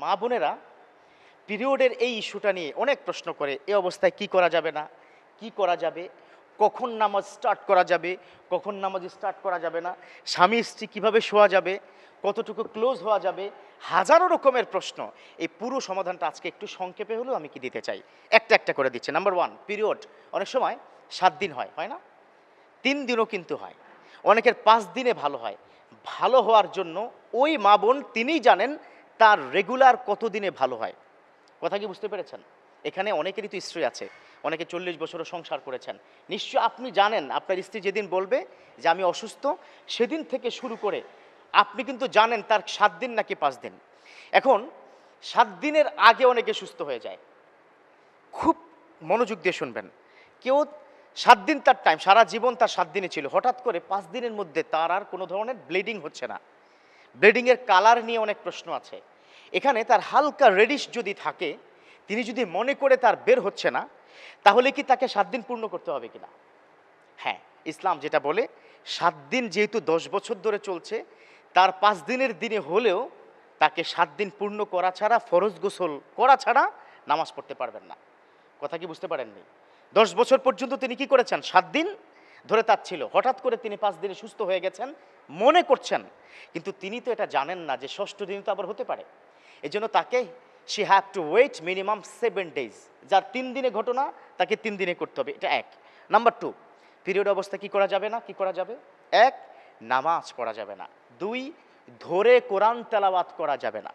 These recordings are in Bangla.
মা বোনেরা পিরিয়ডের এই ইস্যুটা নিয়ে অনেক প্রশ্ন করে এই অবস্থায় কি করা যাবে না? কি করা যাবে? কখন নামাজ স্টার্ট করা যাবে? কখন নামাজ স্টার্ট করা যাবে না? স্বামী স্ত্রী কীভাবে শোয়া যাবে? কতটুকু ক্লোজ হওয়া যাবে? হাজারো রকমের প্রশ্ন। এই পুরো সমাধানটা আজকে একটু সংক্ষেপে হলেও আমি কি দিতে চাই? একটা একটা করে দিচ্ছি। নাম্বার ওয়ান পিরিয়ড অনেক সময় সাত দিন হয় হয় না? তিন দিনও কিন্তু হয়। অনেকের পাঁচ দিনে ভালো হয়। ভালো হওয়ার জন্য ওই মা বোন তিনিই জানেন তার রেগুলার কত দিনে ভালো হয়? কথা কি বুঝতে পেরেছেন? এখানে অনেকেরই তো স্ত্রী আছে। অনেকে চল্লিশ বছরও সংসার করেছেন। নিশ্চয় আপনি জানেন, আপনার স্ত্রী যেদিন বলবে যে আমি অসুস্থ, সেদিন থেকে শুরু করে আপনি কিন্তু জানেন তার সাত দিন নাকি পাঁচ দিন। এখন সাত দিনের আগে অনেকে সুস্থ হয়ে যায়। খুব মনোযোগ দিয়ে শুনবেন। কেউ সাত দিন তার টাইম সারা জীবন তার সাত দিনে ছিল। হঠাৎ করে পাঁচ দিনের মধ্যে তার আর কোনো ধরনের ব্লিডিং হচ্ছে না। ব্লিডিংয়ের কালার নিয়ে অনেক প্রশ্ন আছে। এখানে তার হালকা রেডিশ যদি থাকে, তিনি যদি মনে করে তার বের হচ্ছে না, তাহলে কি তাকে সাত দিন পূর্ণ করতে হবে কিনা? হ্যাঁ ইসলাম যেটা বলে, সাত দিন যেহেতু দশ বছর ধরে চলছে, তার পাঁচ দিনের দিনে হলেও তাকে সাত দিন পূর্ণ করা ছাড়া, ফরজ গোসল করা ছাড়া নামাজ পড়তে পারবেন না। কথা কি বুঝতে পারেননি? দশ বছর পর্যন্ত তিনি কি করেছেন? সাত দিন ধরে তার ছিল। হঠাৎ করে তিনি পাঁচ দিনে সুস্থ হয়ে গেছেন, মনে করছেন, কিন্তু তিনি তো এটা জানেন না যে ষষ্ঠ দিন তো আবার হতে পারে। এই জন্য তাকে she have to wait minimum seven days যার তিন দিনে ঘটনা, তাকে তিন দিনে করতে হবে। এটা এক। নাম্বার টু পিরিয়ড অবস্থা কি করা যাবে না? কি করা যাবে? এক, নামাজ পড়া যাবে না। দুই, ধরে কোরআন তেলাওয়াত করা যাবে না।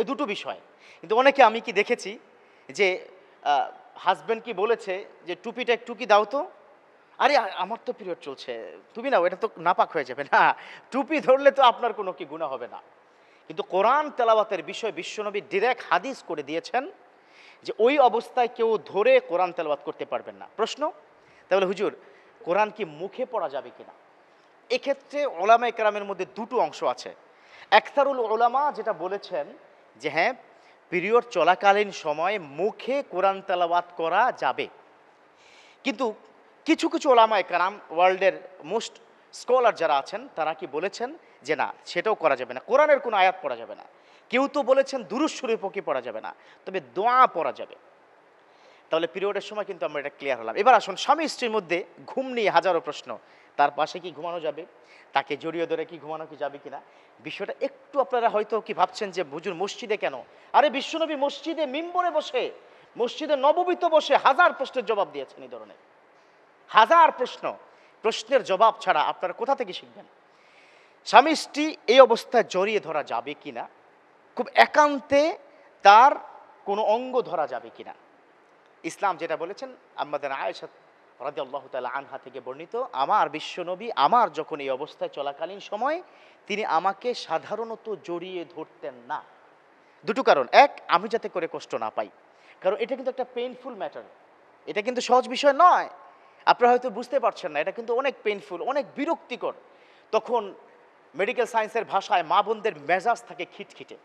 এ দুটো বিষয়। কিন্তু অনেকে আমি কি দেখেছি যে হাজব্যান্ড কি বলেছে যে, টুপিটা একটু কি দাও তো? আরে আমার তো পিরিয়ড চলছে। তুমি নাও, এটা তো নাপাক হয়ে যাবে না। টুপি ধরলে তো আপনার কোনো কি গুণা হবে না। কিন্তু কোরআন তেলাওয়াতের বিষয় বিশ্বনবী ডিরেক্ট হাদিস করে দিয়েছেন যে ওই অবস্থায় কেউ ধরে কোরআন তেলাওয়াত করতে পারবেন না। প্রশ্ন? তাহলে হুজুর, কোরআন কি মুখে পড়া যাবে কিনা? এক্ষেত্রে ওলামা একরামের মধ্যে দুটো অংশ আছে। একতারুল ওলামা যেটা বলেছেন যে হ্যাঁ পিরিয়ড চলাকালীন সময়ে মুখে কোরআন তেলাওয়াত করা যাবে। কিন্তু কিছু কিছু ওলামা একরাম ওয়ার্ল্ডের মোস্ট স্কলার যারা আছেন, তারা কি বলেছেন যে না, সেটাও করা যাবে না। কোরআনের কোনো আয়াত পড়া যাবে না। কেউ তো বলেছেন শরীফও কি পড়া যাবে না। তবে দোয়া পড়া যাবে। তাহলে পিরিয়ডের সময় কিন্তু আমরা এটা ক্লিয়ার হলাম। এবার আসুন, স্বামী স্ত্রীর মধ্যে ঘুম নিয়ে হাজারো প্রশ্ন। তার পাশে কি ঘুমানো যাবে? তাকে জড়িয়ে ধরে কি ঘুমানো কি যাবে কিনা? বিষয়টা একটু আপনারা হয়তো কি ভাবছেন যে বুঝুন মসজিদে কেন? আরে বিশ্বনবী মসজিদে মিম্বরে বসে, মসজিদে নববিত বসে হাজার প্রশ্নের জবাব দিয়েছেন এই ধরনের। হাজার প্রশ্ন। প্রশ্নের জবাব ছাড়া আপনারা কোথা থেকে শিখবেন? স্বামী স্ত্রী এই অবস্থায় জড়িয়ে ধরা যাবে কিনা? খুব একান্তে তার কোনো অঙ্গ ধরা যাবে কিনা? ইসলাম যেটা বলেছেন আমাদের আয়েশা রাজি আল্লাহ তালা আনহা থেকে বর্ণিত, আমার বিশ্বনবী আমার যখন এই অবস্থায় চলাকালীন সময় তিনি আমাকে সাধারণত জড়িয়ে ধরতেন না। দুটো কারণ। এক, আমি যাতে করে কষ্ট না পাই। কারণ এটা কিন্তু একটা পেইনফুল ম্যাটার এটা কিন্তু সহজ বিষয় নয়। আপনারা হয়তো বুঝতে পারছেন না, এটা কিন্তু অনেক পেইনফুল অনেক বিরক্তিকর। তখন মেডিকেল সায়েন্সের ভাষায় মা বোনদের মেজাজ থাকে খিটখিটে।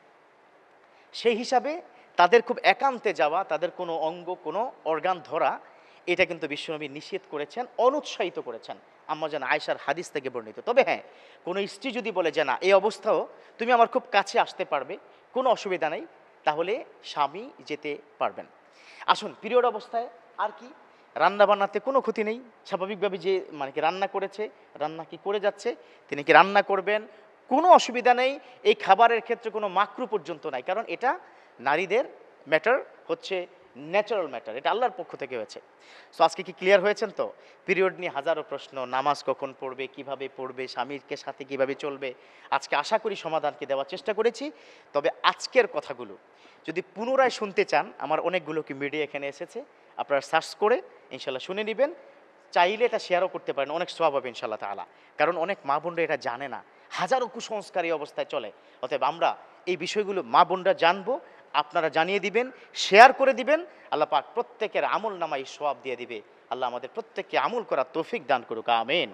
সেই হিসাবে তাদের খুব একান্তে যাওয়া, তাদের কোনো অঙ্গ, কোনো অর্গান ধরা, এটা কিন্তু বিশ্বনবী নিষেধ করেছেন, অনুৎসাহিত করেছেন। আম্মা যেন আয়সার হাদিস থেকে বর্ণিত। তবে হ্যাঁ কোনো স্ত্রী যদি বলে যে, না, এই অবস্থাও তুমি আমার খুব কাছে আসতে পারবে, কোনো অসুবিধা নেই, তাহলে স্বামী যেতে পারবেন। আসুন, পিরিয়ড অবস্থায় আর কি রান্না বান্নাতে কোনো ক্ষতি নেই। স্বাভাবিকভাবে যে মানে কি রান্না করেছে, রান্না কি করে যাচ্ছে, তিনি কি রান্না করবেন, কোনো অসুবিধা নেই। এই খাবারের ক্ষেত্রে কোনো মাকরু পর্যন্ত নাই। কারণ এটা নারীদের ম্যাটার হচ্ছে ন্যাচারাল ম্যাটার এটা আল্লাহর পক্ষ থেকে হয়েছে। সো আজকে কি ক্লিয়ার হয়েছেন তো? পিরিয়ড নিয়ে হাজারো প্রশ্ন, নামাজ কখন পড়বে, কীভাবে পড়বে, স্বামীকে সাথে কীভাবে চলবে? আজকে আশা করি সমাধানকে দেওয়ার চেষ্টা করেছি। তবে আজকের কথাগুলো যদি পুনরায় শুনতে চান, আমার অনেকগুলো কি মিডিয়া এখানে এসেছে আপনারা সার্চ করে ইনশাল্লাহ শুনে নেবেন। চাইলে এটা শেয়ারও করতে পারেন, অনেক সব হবে ইনশাল্লাহ তালা কারণ অনেক মা বোনরা এটা জানে না। হাজারো কুসংস্কার অবস্থায় চলে। অতএব আমরা এই বিষয়গুলো মা বোনরা জানব, আপনারা জানিয়ে দিবেন শেয়ার করে দিবেন। আল্লাহ পাক প্রত্যেকের আমল নামাই সোয়াব দিয়ে দিবে। আল্লাহ আমাদের প্রত্যেককে আমল করার তৌফিক দান করুক, আমেন।